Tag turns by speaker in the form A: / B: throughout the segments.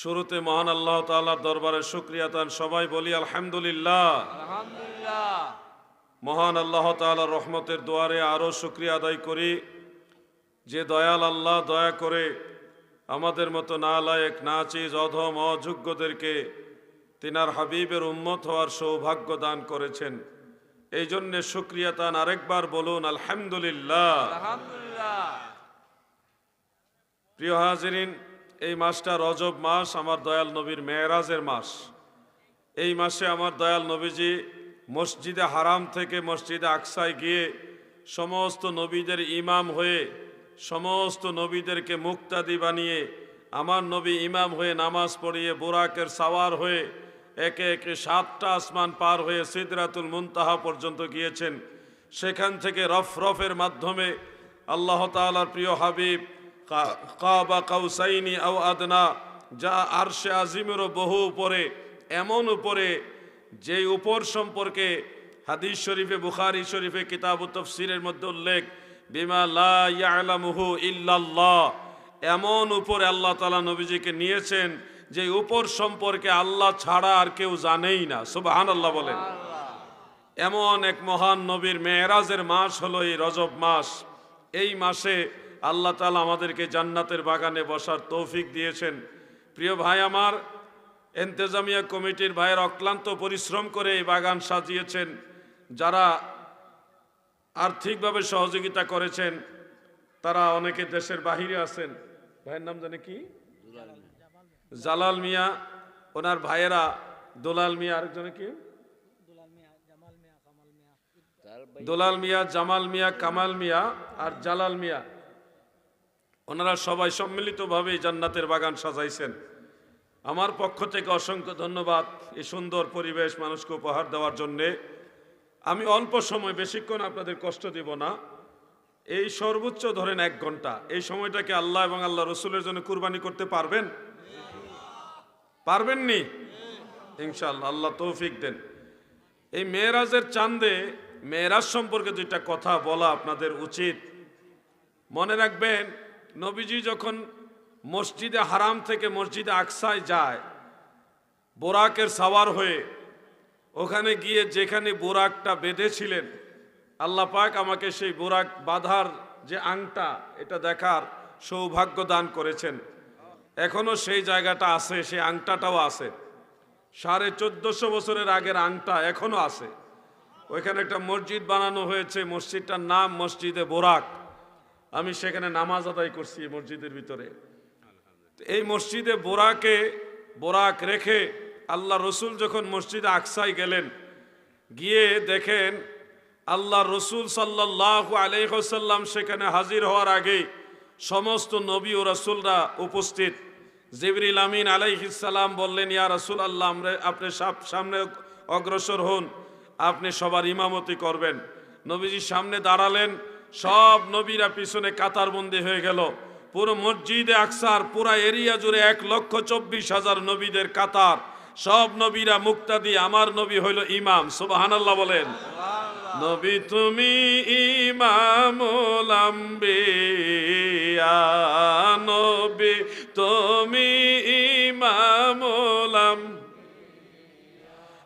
A: শুরুতে মহান আল্লাহ তাআলার দরবারে শুক্রিয়া তান সবাই বলি আলহামদুলিল্লাহ। মহান আল্লাহ তাআলার রহমতের দুয়ারে আরও শুক্রিয়া আদায় করি। যে দয়াল আল্লাহ দয়া করে আমাদের মতো না লায়েক না চিজ অধম অযোগ্যদেরকে তিনার হাবিবের উন্মত হওয়ার সৌভাগ্য দান করেছেন। এই জন্যে শুক্রিয়া তান আরেকবার বলুন আলহামদুলিল্লাহ। প্রিয় হাজিরিন এই মাসটা রজব মাস, আমার দয়াল নবীর মেয়েরাজের মাস। এই মাসে আমার দয়াল নবীজি মসজিদে হারাম থেকে মসজিদে আকসায় গিয়ে সমস্ত নবীদের ইমাম হয়ে, সমস্ত নবীদেরকে মুক্তাদি বানিয়ে, আমার নবী ইমাম হয়ে নামাজ পড়িয়ে, বোরাকের সাওয়ার হয়ে, একে একে সাতটা আসমান পার হয়ে সিদরাতুল মুনতাহা পর্যন্ত গিয়েছেন। সেখান থেকে রফ রফের মাধ্যমে আল্লাহ তাআলার প্রিয় হাবিব কাবা কাউসাইনি আও আদনা, যা আরশে আজিমেরও বহু উপরে, এমন উপরে যে উপর সম্পর্কে হাদিস শরীফে, বুখারি শরীফে কিতাব তফসিরের মধ্যে উল্লেখ, বিমা লা ইয়ালামুহু ইল্লাল্লাহ, এমন উপরে আল্লাহ তাআলা নবীজিকে নিয়েছেন, যে উপর সম্পর্কে আল্লাহ ছাড়া আর কেউ জানেই না, সুবহানাল্লাহ বলেন। এমন এক মহান নবীর মেয়েরাজের মাস হলো এই রজব মাস। এই মাসে আল্লাহ তালা আমাদেরকে জান্নাতের বাগানে বসার তৌফিক দিয়েছেন। প্রিয় ভাই আমার, এন্তেজামিয়া কমিটির ভাইয়ের অক্লান্ত পরিশ্রম করে এই বাগান সাজিয়েছেন, যারা আর্থিকভাবে সহযোগিতা করেছেন, তারা অনেকে দেশের বাহিরে আছেন। ভাইয়ের নাম জানে কি? জালাল মিয়া। ওনার ভাইয়েরা দোলাল মিয়া আরেকজনে কি? দোলাল মিয়া, জামাল মিয়া, কামাল মিয়া, আর জালাল মিয়া। ওনারা সবাই সম্মিলিতভাবে জান্নাতের বাগান সাজাইছেন। আমার পক্ষ থেকে অসংখ্য ধন্যবাদ এই সুন্দর পরিবেশ মানুষকে উপহার দেওয়ার জন্যে। আমি অল্প সময়, বেশিক্ষণ আপনাদের কষ্ট দিব না। এই সর্বোচ্চ ধরেন এক ঘণ্টা। এই সময়টাকে আল্লাহ এবং আল্লাহ রসুলের জন্য কুরবানি করতে পারবেন? পারবেননি ইনশাআল্লাহ, আল্লাহ তৌফিক দেন। এই মেয়েরাজের চাঁদে, মেয়েরাজ সম্পর্কে দুইটা কথা বলা আপনাদের উচিত। মনে রাখবেন নবীজি যখন মসজিদে হারাম থেকে মসজিদে আকসায় যায়, বোরাকের সাওয়ার হয়ে ওখানে গিয়ে যেখানে বোরাকটা বেঁধেছিলেন, আল্লাহ পাক আমাকে সেই বোরাক বাঁধার যে আংটা, এটা দেখার সৌভাগ্য দান করেছেন। এখনও সেই জায়গাটা আছে, সেই আংটাটাও আছে। সাড়ে চোদ্দশো বছরের আগের আংটা এখনও আছে। ওইখানে একটা মসজিদ বানানো হয়েছে, মসজিদটার নাম মসজিদে বোরাক। আমি সেখানে নামাজ আদায় করছি মসজিদের ভিতরে। এই মসজিদে বোরাকে, বোরাক রেখে আল্লাহ রসুল যখন মসজিদে আকসাই গেলেন, গিয়ে দেখেন আল্লাহ রসুল সাল্লাহ আলাইসাল্লাম সেখানে হাজির হওয়ার আগে সমস্ত নবী ও রসুলরা উপস্থিত। জিবরিল আমিন আলাইহিসাল্লাম বললেন, ইয়া রসুল আল্লাহ আপনি সামনে অগ্রসর হন, আপনি সবার ইমামতি করবেন। নবীজি সামনে দাঁড়ালেন সব নবীরা পিছনে কাতারবন্দি হয়ে গেল। পুরো মসজিদে আকসার, পুরা এরিয়া জুড়ে এক লক্ষ চব্বিশ হাজার নবীদের কাতার। সব নবীরা মুক্তাদি, আমার নবী হইল ইমাম, সুবহানাল্লাহ বলেন। নবী তুমি ইমামুল আম্বিয়া, নবী তুমি আম্বিয়া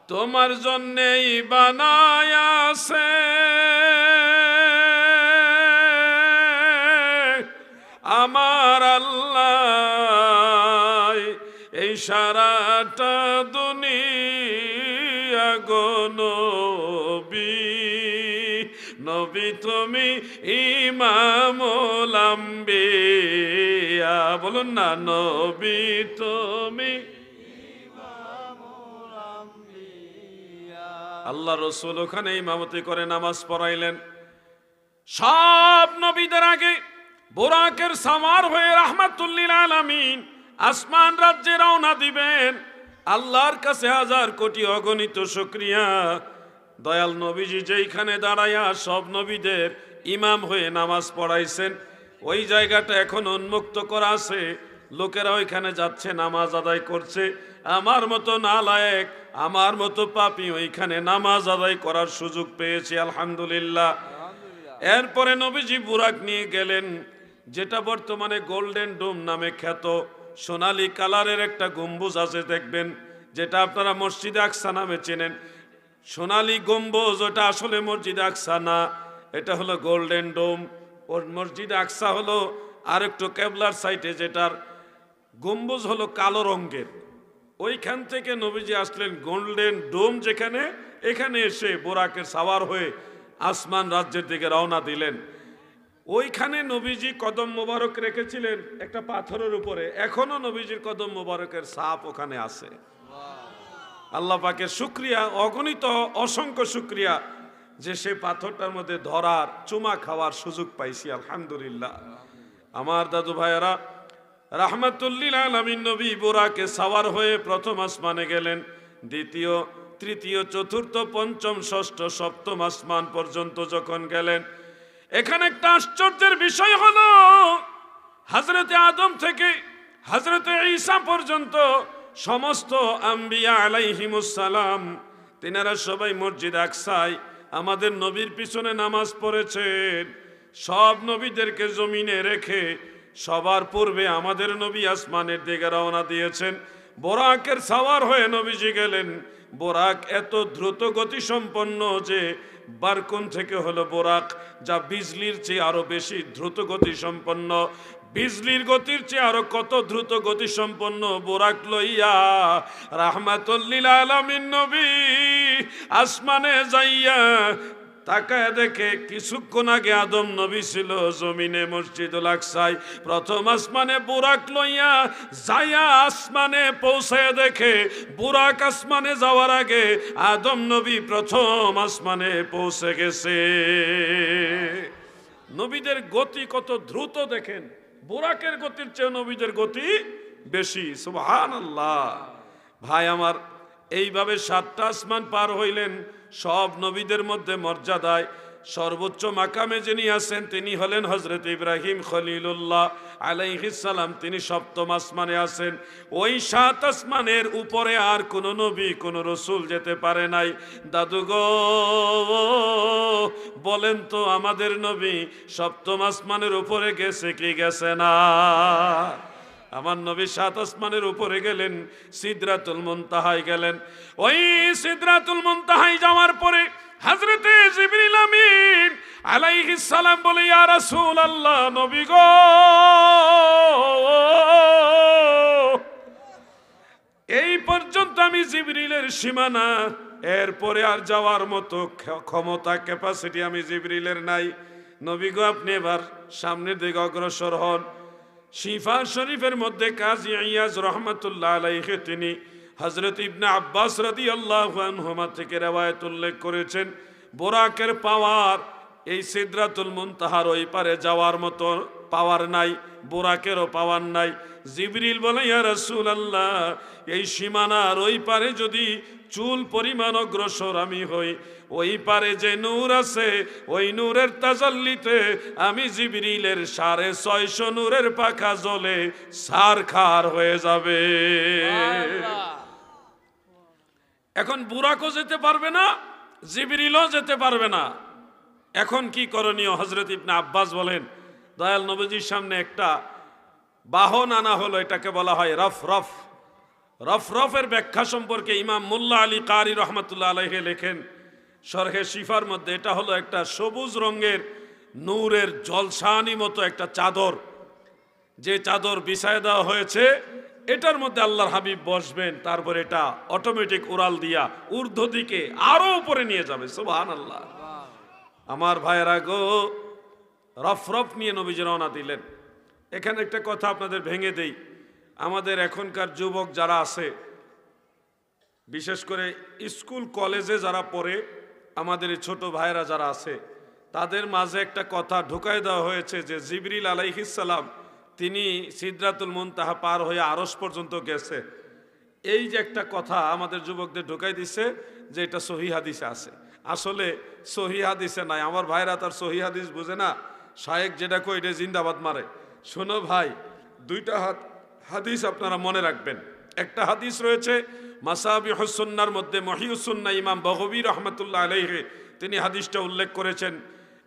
A: তোমার জন্যেই বানায় সারাটা দুনিয়া গো নবী। নবী তুমি ইমামুল আম্বিয়া। বলুন না, নবী তুমি আল্লাহ রসুল ওখানে ইমামতি করে নামাজ পড়াইলেন। সব নবীদের আগে বোরাকের সামার হয়ে রাহমাতুল্লিল আলামিন আসমান রাজ্যে রওনা দিবেন। আল্লাহর কাছে হাজার কোটি অগণিত শুক্রিয়া। দয়াল নবীজি যেইখানে দাঁড়াইয়া সব নবীদের ইমাম হয়ে নামাজ পড়াইছেন, ওই জায়গাটা এখন উন্মুক্ত করা আছে। লোকেরা ওইখানে যাচ্ছে, নামাজ আদায় করছে। আমার মতো নালায়েক, আমার মতো পাপি ওইখানে নামাজ আদায় করার সুযোগ পেয়েছি, আলহামদুলিল্লাহ। এরপরে নবীজি বুরাক নিয়ে গেলেন, যেটা বর্তমানে গোল্ডেন ডোম নামে খ্যাত। সোনালী কালারের একটা গম্বুজ আছে, দেখবেন, যেটা আপনারা মসজিদে আকসা নামে চেনেন। সোনালি গম্বুজ, ওটা আসলে মসজিদে আকসা না, এটা হলো গোল্ডেন ডোম। ওর মসজিদে আকসা হলো আর একটু কেবলার সাইটে, যেটার গম্বুজ হলো কালো রঙের। ওইখান থেকে নবীজি আসলেন গোল্ডেন ডোম যেখানে, এখানে এসে বোরাকের সাওয়ার হয়ে আসমান রাজ্যের দিকে রওনা দিলেন। ওইখানে নবীজি কদম মোবারক রেখেছিলেন একটা পাথরের উপরে। এখনও নবীজির কদম মোবারকের সাপ ওখানে আছে। আল্লাহ পাকের শুক্রিয়া, অগণিত অসংখ্য শুক্রিয়া যে সে পাথরটার মধ্যে ধরার, চুমা খাওয়ার সুযোগ পাইছি, আলহামদুলিল্লাহ। আমার দাদু ভাইয়েরা, রাহমাতুল্লিল আলমিন নবী বোরাকে সাওয়ার হয়ে প্রথম আসমানে গেলেন। দ্বিতীয়, তৃতীয়, চতুর্থ, পঞ্চম, ষষ্ঠ, সপ্তম আসমান পর্যন্ত যখন গেলেন এখানে একটা আশ্চর্যের বিষয় হলো হজরতে আদম থেকে হজরতে ঈসা পর্যন্ত সমস্ত আম্বিয়া আলাইহিমুসালাম তিনারা সবাই মসজিদ আকসায়, আমাদের নবীর পিছনে নামাজ পড়েছেন সব নবীদেরকে জমিনে রেখে সবার পূর্বে আমাদের নবী আসমানের দিকে রওনা দিয়েছেন। বোরাকের সাওয়ার হয়ে নবীজি গেলেন। বোরাক এত দ্রুত গতি সম্পন্ন যে বারকুন থেকে হলো বোরাক, যা বিজলির চেয়ে আরও বেশি দ্রুত গতি সম্পন্ন। বিজলির গতির চেয়ে আরও কত দ্রুত গতি সম্পন্ন বোরাক লইয়া রাহমাতুল্লিল আলামিন নবী আসমানে যাইয়া তাকায় দেখে কিছুক্ষণ আগে আদম নবী ছিল জমিনে মসজিদুল আকসাই প্রথম আসমানে বুরাক লইয়া যাইয়া আসমানে পৌঁছায় দেখে বুরাক আসমানে যাওয়ার আগে আদম নবী প্রথম আসমানে পৌঁছে গেছে। নবীদের গতি কত দ্রুত দেখেন। বুরাকের গতির চেয়ে নবীদের গতি বেশি সুবহান আল্লাহ ভাই, আমার এইভাবে সাতটা আসমান পার হইলেন সব নবীদের মধ্যে মর্যাদায় সর্বোচ্চ মাকামে যিনি আছেন, তিনি হলেন হজরত ইব্রাহিম খলিলুল্লাহ আলাইহিসালাম তিনি সপ্তম আসমানে আছেন। ওই সাত আসমানের উপরে আর কোন নবী, কোন রসুল যেতে পারে নাই। দাদু গো, বলেন তো আমাদের নবী সপ্তম আসমানের উপরে গেছে কি গেছে না? আমার নবী সাত আসমানের উপরে গেলেন, সিদরাতুল মুনতাহায় গেলেন। ওই সিদরাতুল মুনতাহায় যাওয়ার পরে হযরতে জিবরিল আমিন আলাইহিস সালাম বলে, ইয়া রাসূলুল্লাহ, নবী গো! এই পর্যন্ত আমি জিবরিলের সীমানা, এরপরে আর যাওয়ার মতো ক্ষ- ক্ষমতা ক্যাপাসিটি আমি জিবরিলের নাই। নবী গো, আপনি এবার সামনের দিকে অগ্রসর হন। শিফা শরীফের মধ্যে কাজী ইয়াজ রহমতুল্লাহ আলাইহে তিনি হজরত ইবনে আব্বাস রাদি আল্লাহ আনহুমা থেকে রেওয়ায়ত উল্লেখ করেছেন, বোরাকের পাওয়ার এই সিদ্রাতুল মুনতাহার ওই পারে যাওয়ার মতো পাওয়ার নাই বোরাকেরও পাওয়ার নাই। জিবরিল বলে ইয়া রাসূল আল্লাহ এই সীমানার ওই পারে যদি চুল পরিমাণ অগ্রসর আমি হই ওই পারে যে নূর আছে ওই নূরের তাজাল্লিতে আমি জিবরিলের সাড়ে ছয়শো নূরের পাখা জ্বলে সার খার হয়ে যাবে। এখন বুরাকও যেতে পারবে না জিবরিলও যেতে পারবে না। এখন কি করণীয়? হজরত ইবনে আব্বাস বলেন দয়াল নবীজির সামনে একটা বাহন আনা হলো, এটাকে বলা হয় রফ রফ। রফ রফের ব্যাখ্যা সম্পর্কে ইমাম মোল্লা আলী কারি রহমতুল্লাহ আলহে লেখেন সরহে শিফার মধ্যে, এটা হলো একটা সবুজ রঙের নূরের জলসানি মতো একটা চাদর। যে চাদর বিছায় দেওয়া হয়েছে, এটার মধ্যে আল্লাহর হাবিব বসবেন, তারপর এটা অটোমেটিক উড়াল দিয়া ঊর্ধ্ব দিকে আরও উপরে নিয়ে যাবে সুবহান আল্লাহ আমার ভাইয়েরা গো রফ রফ নিয়ে নবীজি রওনা দিলেন। এখানে একটা কথা আপনাদের ভেঙে দেই। আমাদের এখনকার যুবক যারা আছে, বিশেষ করে স্কুল, কলেজে যারা পড়ে, আমাদের এই ছোট ভাইয়েরা যারা আছে, তাদের মাঝে একটা কথা ঢুকাই দেওয়া হয়েছে যে জিবরিল আলাইহিসাল্লাম তিনি সিদ্রাতুল মুনতাহা পার হয়ে আরস পর্যন্ত গেছে। এই যে একটা কথা আমাদের যুবকদের ঢুকাই দিছে যে এটা সহি হাদিসে আছে। আসলে সহি হাদিসে নাই। আমার ভাইরা তার সহি হাদিস বুঝে না। শায়েক যেটা কই এটা জিন্দাবাদ মারে। শোনো ভাই, দুইটা হাত, হাদিস আপনারা মনে রাখবেন। একটা হাদিস রয়েছে মাসাবি হসন্নার মধ্যে মহিউসুন্না ইমাম বহবী রহমতুল্লাহ আলহে তিনি হাদিসটা উল্লেখ করেছেন।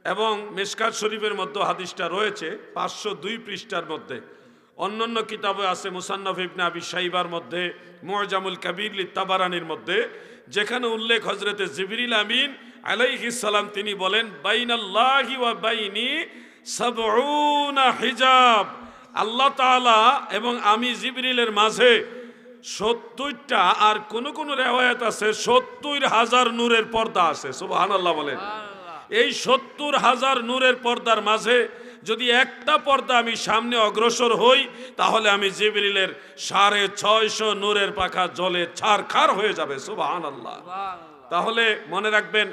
A: এবং মেশকাত শরীফের মধ্যে হাদিসটা রয়েছে, পাঁচশো দুই পৃষ্ঠার মধ্যে। অন্যান্য কিতাবে আছে মুসান্নফ ইবনে আবি সাইবার মধ্যে মুআজামুল কাবির লিত্তাবারানির মধ্যে, যেখানে উল্লেখ হজরতে জিবরিল আমিন আলাইহিস সালাম তিনি বলেন বাইনাল্লাহি ওয়া বাইনি সাবউনা হিজাব। আল্লাহ তাআলা এবং আমি জিবরিলের মাঝে সত্তরটা আর কোন কোন রেওয়ায়ত আছে সত্তর হাজার নূরের পর্দা আছে। সুবহানাল্লাহ বলেন। এই সত্তর হাজার নূরের পর্দার মাঝে যদি একটা পর্দা আমি সামনে অগ্রসর হই তাহলে আমি জিবরিলের সাড়ে ছয়শো নূরের পাখা জলে ছারখার হয়ে যাবে। সুবাহান আল্লাহ তাহলে মনে রাখবেন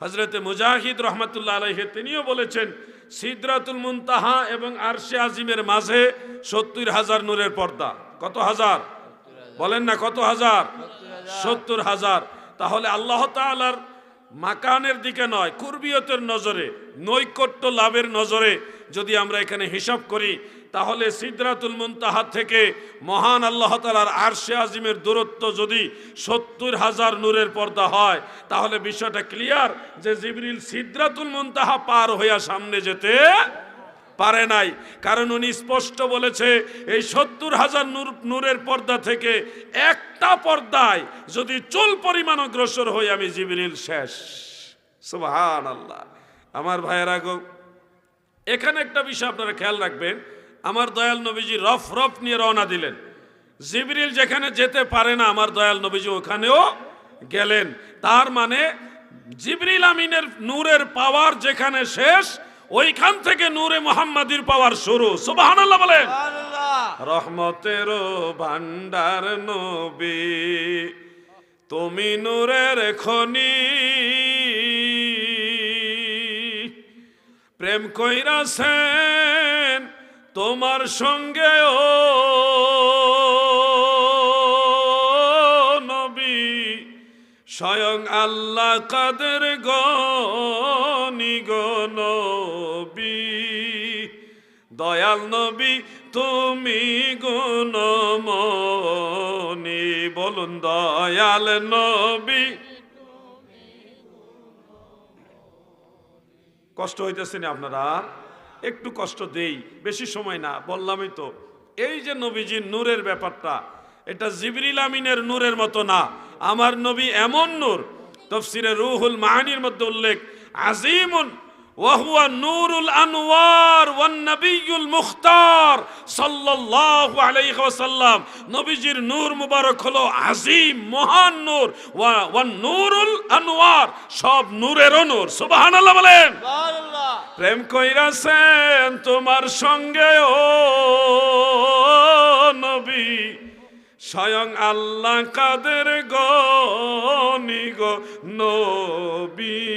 A: হজরতে মুজাহিদ রহমতুল্লাহ আলহে তিনিও বলেছেন, সিদরাতুল মুনতাহা এবং আরশে আজিমের মাঝে সত্তর হাজার নূরের পর্দা। কত হাজার? বলেন না কত হাজার? সত্তর হাজার। তাহলে আল্লাহ তাআলার মাকানের দিকে নয়, কুরবিয়তের নজরে, নৈকট্য লাভের নজরে যদি আমরা এখানে হিসাব করি তাহলে সিদরাতুল মুনতাহা থেকে মহান আল্লাহ তালার আরশে আজিমের দূরত্ব যদি সত্তর হাজার নূরের পর্দা হয়, তাহলে বিষয়টা ক্লিয়ার যে জিবরিল সিদরাতুল মুনতাহা পার হইয়া সামনে যেতে পারে নাই। কারণ উনি স্পষ্ট বলেছে, এই সত্তর হাজার নূর, নূরের পর্দা থেকে একটা পর্দায় যদি চুল পরিমাণ অগ্রসর হই, আমি জিবরিল শেষ। সুবহান আল্লাহ আমার ভাইয়েরা গো, এখানে একটা বিষয় আপনারা খেয়াল রাখবেন আমার দয়াল নবীজি রফ রফ নিয়ে রওনা দিলেন। জিবরিল যেখানে যেতে পারে না আমার দয়াল নবীজি ওখানেও গেলেন। তার মানে জিবরিল আমিনের নূরের পাওয়ার যেখানে শেষ ওইখান থেকে নূরে মোহাম্মদীর পাওয়ার শুরু। সুবহানাল্লাহ বলেন। রহমতের ভান্ডার নবী তুমি নূরের খনি। প্রেম কইরাছেন তোমার সঙ্গে ও নবী, স্বয়ং আল্লাহ কাদের গনি নবী? দয়াল নবী, তুমি গুণমনি বলুন দয়াল নবী। কষ্ট হইতেছে না আপনারা? একটু কষ্ট দেই, বেশি সময় না, বললামই তো। এই যে নবীজির নূরের ব্যাপারটা, এটা জিবরিল আমিনের নূরের মতো না। আমার নবী এমন নূর। তফসিরে রুহুল মাহানির মধ্যে উল্লেখ, আজিমুন নবীজির নূর মুবারক হলো আজিম মহান নূর। ওয়া ওয়ান নূরুল আনওয়ার সব নূরেরও নূর। সুবহানাল্লাহ বলেন। প্রেম কইরাছেন তোমার সঙ্গে ও নবী। স্বয়ং আল্লাহ কাদের গনি গো নবী।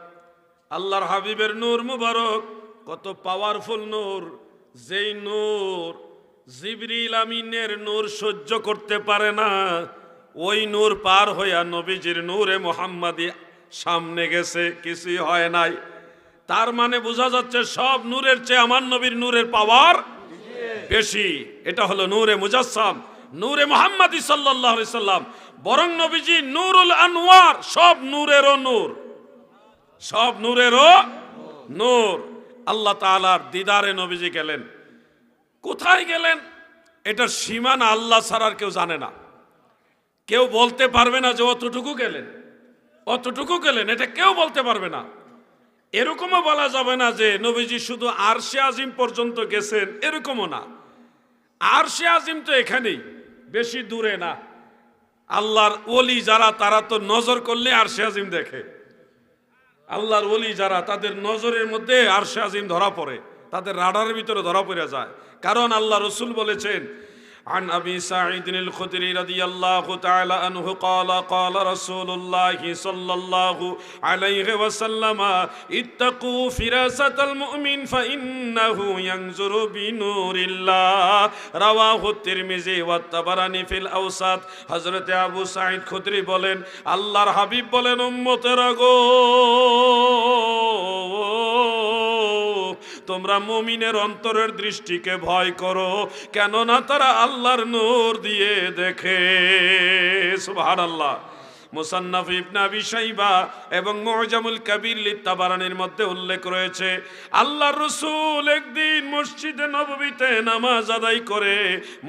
A: আল্লাহর হাবিবের নূর মুবারক, কত পাওয়ারফুল নূর। যেই নূর জিবরিল আমিনের নূর সহ্য করতে পারে না, ওই নূর পার হইয়া নবীজির নূরে মোহাম্মদী সামনে গেছে, কিছুই হয় নাই। তার মানে বোঝা যাচ্ছে সব নূরের চেয়ে আমার নবীর নূরের পাওয়ার বেশি। এটা হলো নূরে মুজাসসাম, নূরে মোহাম্মদী আলাইহি সাল্লাম। বরং নবীজি নূরুল আনওয়ার, সব নূরেরও নূর। সব নূরেরও নূর। আল্লাহ তাআলার দিদারে নবীজি গেলেন। কোথায় গেলেন? এটার সীমানা আল্লাহ ছাড়ার কেউ জানে না। কেউ বলতে পারবে না যে অতটুকু গেলেন। অতটুকু গেলেন, এটা কেউ বলতে পারবে না। এরকমও বলা যাবে না যে নবীজি শুধু আরশে আজিম পর্যন্ত গেছেন, এরকমও না। আরশে আজিম তো এখানেই, বেশি দূরে না। আল্লাহর ওলি যারা, তারা তো নজর করলে আরশে আজিম দেখে। আল্লাহর ওলি যারা, তাদের নজরের মধ্যে আরশে আজিম ধরা পড়ে, তাদের রাডারের ভিতরে ধরা পড়ে যায়। কারণ আল্লাহ রসুল বলেছেন عن ابي سعيد الخدري رضي الله تعالى عنه قال قال رسول الله صلى الله عليه وسلم اتقوا فراسة المؤمن فإنه ينظر بنور الله رواه الترمذي والطبراني في الأوسط হযরত আবু সাঈদ খুদরি বলেন আল্লাহর হাবিব বলেন উম্মতেরা গো তোমরা মুমিনের অন্তরের দৃষ্টিকে ভয় করো কেননা তারা আল্লাহর নূর দিয়ে দেখে। সুবহানাল্লাহ। মুসান্নাফ ইবনে আবি শাইবা এবং মুজামুল কবির লিত্তাবারানের মধ্যে উল্লেখ রয়েছে, আল্লাহর রসুল একদিন মসজিদে নববীতে নামাজ আদায় করে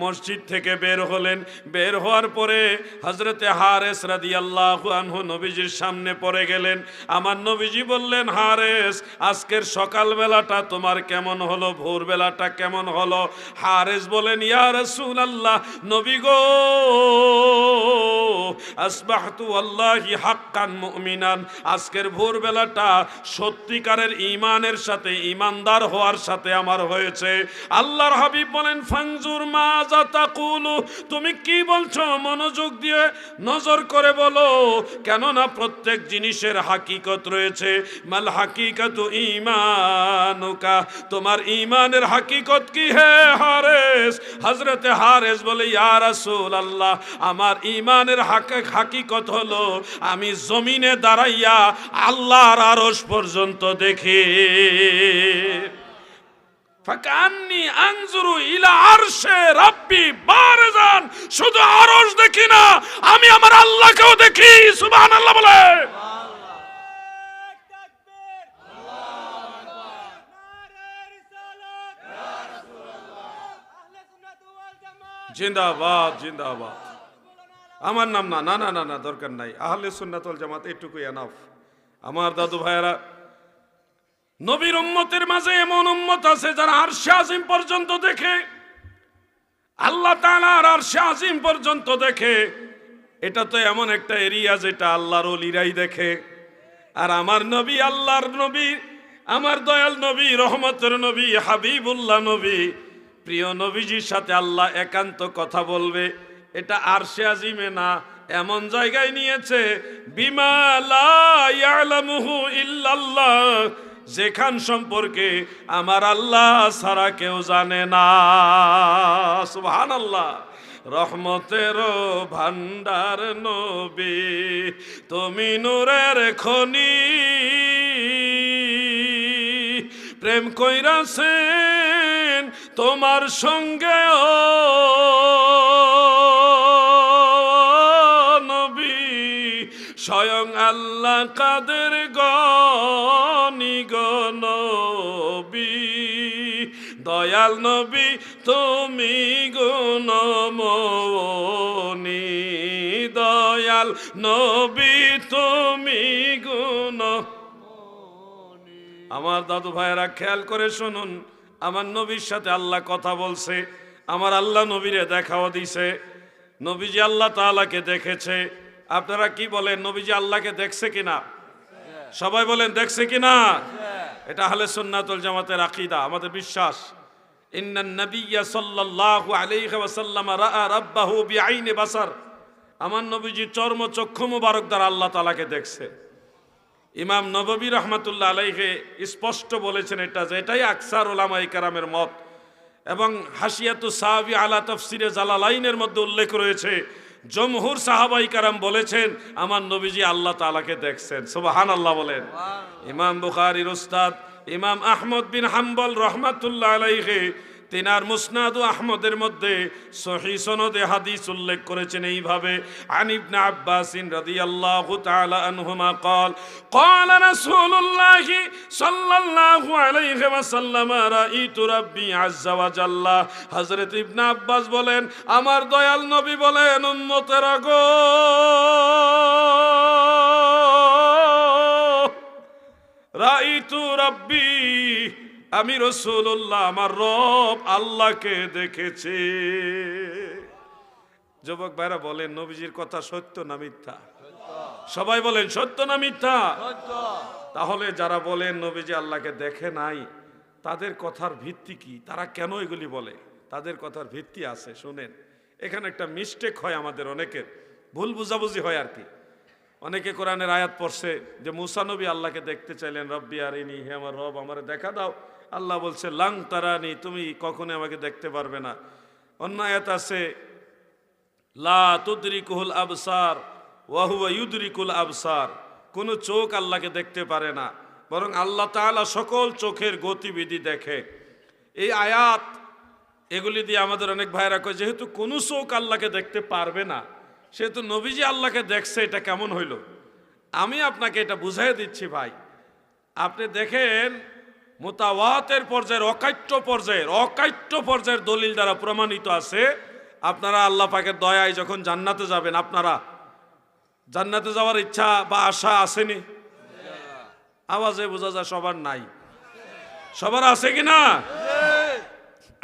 A: মসজিদ থেকে বের হলেন। বের হওয়ার পরে হজরতে হারেস রাদিয়াল্লাহু আনহু নবীজির সামনে পড়ে গেলেন। আমার নবীজি বললেন, হারেস, আজকের সকালবেলাটা তোমার কেমন হলো? ভোরবেলাটা কেমন হলো? হারেস বলেন, ইয়া রাসূলুল্লাহ, নবী গো, আসবাহতু আল্লাহি হাক্কান মুমিনান। আজকের ভোরবেলাটা সত্যিকারের ঈমানের সাথে, ঈমানদার হওয়ার সাথে আমার হয়েছে। আল্লাহর হাবিব বলেন ফাংজুর মা তুমি কি বলছো? মনোযোগ দিয়ে নজর করে বলো। কেননা প্রত্যেক জিনিসের হাকিকত রয়েছে। মাল হাকিকত ঈমানুকা। তোমার ইমানের হাকিকত কি হে হারেস? হযরতে হারেস বলে, ইয়া রাসূলুল্লাহ, আমার ঈমানের হাক- হাকিকত হলো আমি জমিনে দাঁড়াইয়া আল্লাহর আরশ পর্যন্ত দেখি। না আমি আমার দেখি জিন্দাবাদ জিন্দাবাদ। আমার নাম না না না না না, দরকার নাই। আহলে সুন্নাতুল জামাত, এটুকুই এনাফ আমার দাদু ভাইয়েরা, নবীর উম্মতের মাঝে এমন উম্মত আছে যারা আরশে আজিম পর্যন্ত দেখে, আল্লাহ তাআলার আরশে আজিম পর্যন্ত দেখে। এটা তো এমন একটা এরিয়া যেটা আল্লাহর ওলিরাই দেখে। আর আমার নবী আল্লাহর নবী, আমার দয়াল নবী, রহমতের নবী, হাবিবুল্লাহ নবী, প্রিয় নবীজির সাথে আল্লাহ একান্ত কথা বলবে। এটা আরশে আজিমে না, এমন জায়গায় নিয়েছে ইল্লাল্লাহ, যেখান সম্পর্কে আমার আল্লাহ ছাড়া কেউ জানে না। সুবহান আল্লাহ রহমতের ভান্ডার নবী, তুমি নূরের খনি। প্রেম কইরাছেন তোমার সঙ্গে আল্লাহ কাদের গনি গনবী দয়াল নবী, তুমি গুণমনি দয়াল নবী, তুমি গুণ আমার দাদু ভাইয়েরা, খেয়াল করে শুনুন, আমার নবীর সাথে আল্লাহ কথা বলছে। আমার আল্লাহ নবীরে দেখাও দিছে। নবীজি আল্লাহ তাআলাকে দেখেছে। আপনারা কি বলেন, নবীজি আল্লাহকে দেখছে কিনা? সবাই বলেন, দেখছে কিনা? এটা হলে সুন্নাতুল জামাতের আকীদা, আমাদের বিশ্বাস। আমার নবীজি চর্ম চক্ষু মুবারক দ্বারা আল্লাহ তাআলাকে দেখছে। ইমাম নববী রহমাতুল্লাহ আলাইহে স্পষ্ট বলেছেন এটা, যে এটাই আকসার ওলামাই কারামের মত। এবং হাসিয়াতু সাহাবি আলা তফসিরে জালালাইনের মধ্যে উল্লেখ রয়েছে জমহুর সাহাবাই কারাম বলেছেন আমার নবীজি আল্লাহ তালাকে দেখছেন। সুবাহান আল্লাহ বলেন ইমাম বুখারির উস্তাদ ইমাম আহমদ বিন হাম্বল রহমাতুল্লাহ আলাইহে তিনার মুসনাদ ও আহমদের মধ্যে সহি সনদে হাদিস উল্লেখ করেছেন এইভাবে আন ইবনে আব্বাসিন রাদিয়াল্লাহু তাআলা আনহুমা قال قال رسول الله صلى الله عليه وسلم رايت ربي عز وجل হযরত ইবনে আব্বাস বলেন আমার দয়াল নবী বলেন উম্মতেরা গো রাইতু রাব্বি আমি রসুল্লাহ আমার রব আল্লাহকে দেখেছি। যুবক ভাইরা বলেন নবীজির কথা সত্য না মিথ্যা? সবাই বলেন সত্য না মিথ্যা? তাহলে যারা বলেন নবীজি আল্লাহকে দেখে নাই তাদের কথার ভিত্তি কি? তারা কেন এগুলি বলে? তাদের কথার ভিত্তি আছে শোনেন। এখানে একটা মিস্টেক হয় আমাদের অনেকের। ভুল বুঝাবুঝি হয় আর কি। অনেকে কোরআনের আয়াত পড়ছে যে মুসানবী আল্লাহকে দেখতে চাইলেন রব্বি আর ইনি হে আমার রব আমার দেখা দাও। আল্লাহ বলছে, লাং তারানি, তুমি কখনো আমাকে দেখতে পারবে না। অন্য আয়াত আছে, লা তুদরিকুল আবসার ওয়াহুয়া ইউদরিকুল আবসার। কোনো চোখ আল্লাহকে দেখতে পারে না, বরং আল্লাহ তাআলা সকল চোখের গতিবিধি দেখে। এই আয়াত, এগুলি দিয়ে আমাদের অনেক ভাইরা কয়, যেহেতু কোনো চোখ আল্লাহকে দেখতে পারবে না, সেহেতু নবীজি আল্লাহকে দেখছে, এটা কেমন হইল? আমি আপনাকে এটা বুঝাই দিচ্ছি ভাই। আপনি দেখেন মোতাওয়াতের পর্যায়ের, অকাট্য পর্যায়ের অকাট্য পর্যায়ের দলিল দ্বারা প্রমাণিত আছে। আপনারা আল্লাহ পাকের দয়ায় যখন জান্নাতে যাবেন, আপনারা জান্নাতে যাওয়ার ইচ্ছা বা আশা আসেনি? আওয়াজে বোঝা যায় সবার নাই। সবার আছে কি না?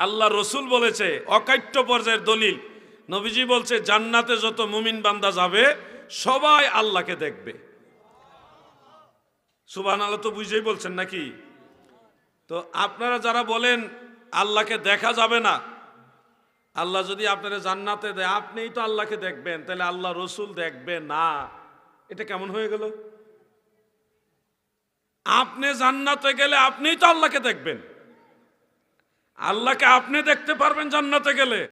A: আল্লাহ রসুল বলেছে, অকাট্য পর্যায়ের দলিল। নবীজি বলছে, জান্নাতে যত মুমিন বান্দা যাবে, সবাই আল্লাহকে দেখবে। সুবাহ আল্লাহ তো বুঝেই বলছেন নাকি? তো আপনারা যারা বলেন, আল্লাহকে দেখা যাবে না, আল্লাহ যদি আপনারা জান্নাতে দেয়, আপনিই তো আল্লাহকে দেখবেন, তাহলে আল্লাহ রসুল দেখবে না। এটা কেমন হয়ে গেল? আপনি জান্নাতে গেলে আপনিই তো আল্লাহকে দেখবেন। আল্লাহকে আপনি দেখতে পারবেন জান্নাতে গেলে।